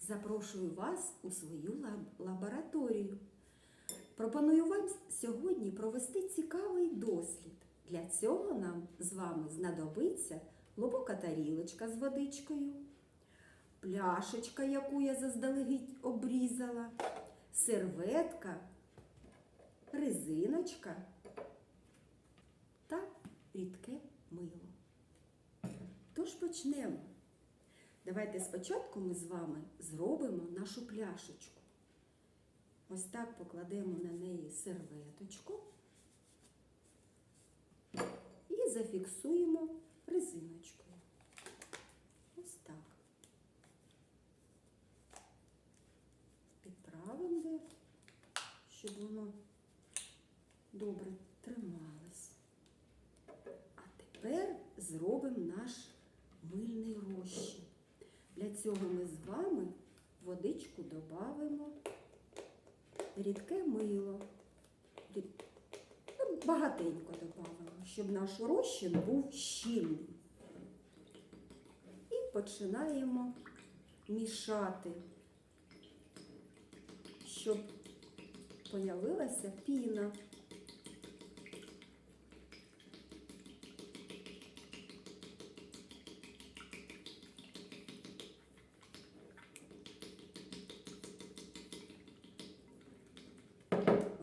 запрошую вас у свою лаб- лабораторію. Пропоную вам сьогодні провести цікавий дослід. Для цього нам з вами знадобиться глибока тарілочка з водичкою, пляшечка, яку я заздалегідь обрізала, серветка, резиночка та рідке мило. Тож почнемо. Давайте спочатку ми з вами зробимо нашу пляшечку. Ось так покладемо на неї серветочку і зафіксуємо резиночкою. Ось так. Підправимо щоб воно добре трималось. А тепер зробимо наш мильний розчин. Цього ми з вами водичку додамо рідке мило. Ну, Багатенько додамо, щоб наш розчин був щільним. І починаємо мішати, щоб появилася піна.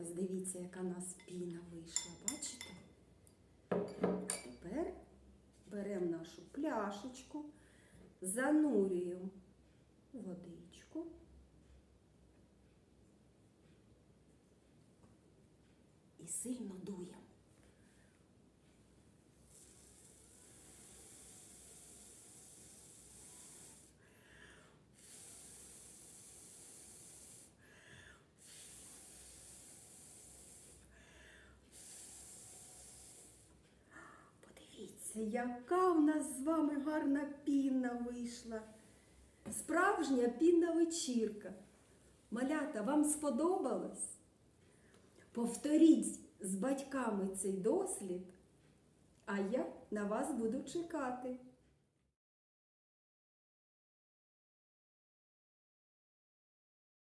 Ось дивіться, яка у нас піна вийшла, бачите? Тепер беремо нашу пляшечку, занурюємо у водичку. І сильно дуємо. Яка в нас з вами гарна пінна вийшла. Справжня пінна вечірка. Малята, вам сподобалось? Повторіть з батьками цей дослід, а я на вас буду чекати.